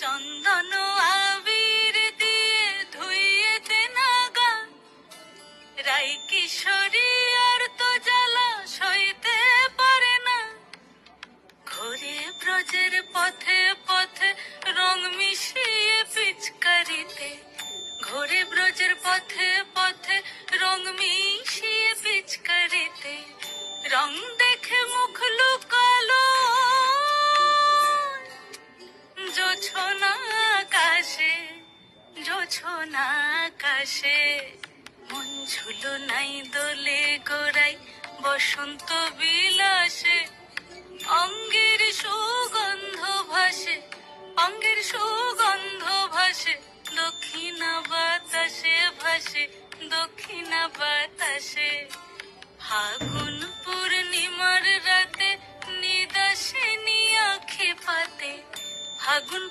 চন্দন আবির দিয়ে ধুইয়েতে নাগা রাই কিশোরী আর তো জ্বালা সইতে পারে না। ঘুরে ব্রজের পথে পথে রং মিশিয়ে পিচকারিতে। ঘুরে ব্রজের পথে পথে রং মিশিয়ে পিচকারিতে। রং দেখে মুখ লুকালো জোছনা আকাশে জোছনা আকাশে। মন ঝুলো নাই দোলে গোড়াই বসন্ত বিলাসে। অঙ্গের সুগন্ধ ভাসে, অঙ্গের সুগন্ধ ভাসে। দক্ষিণা বাতাসে ভাসে, দক্ষিণা বাতাসে। ফাগুন Hagun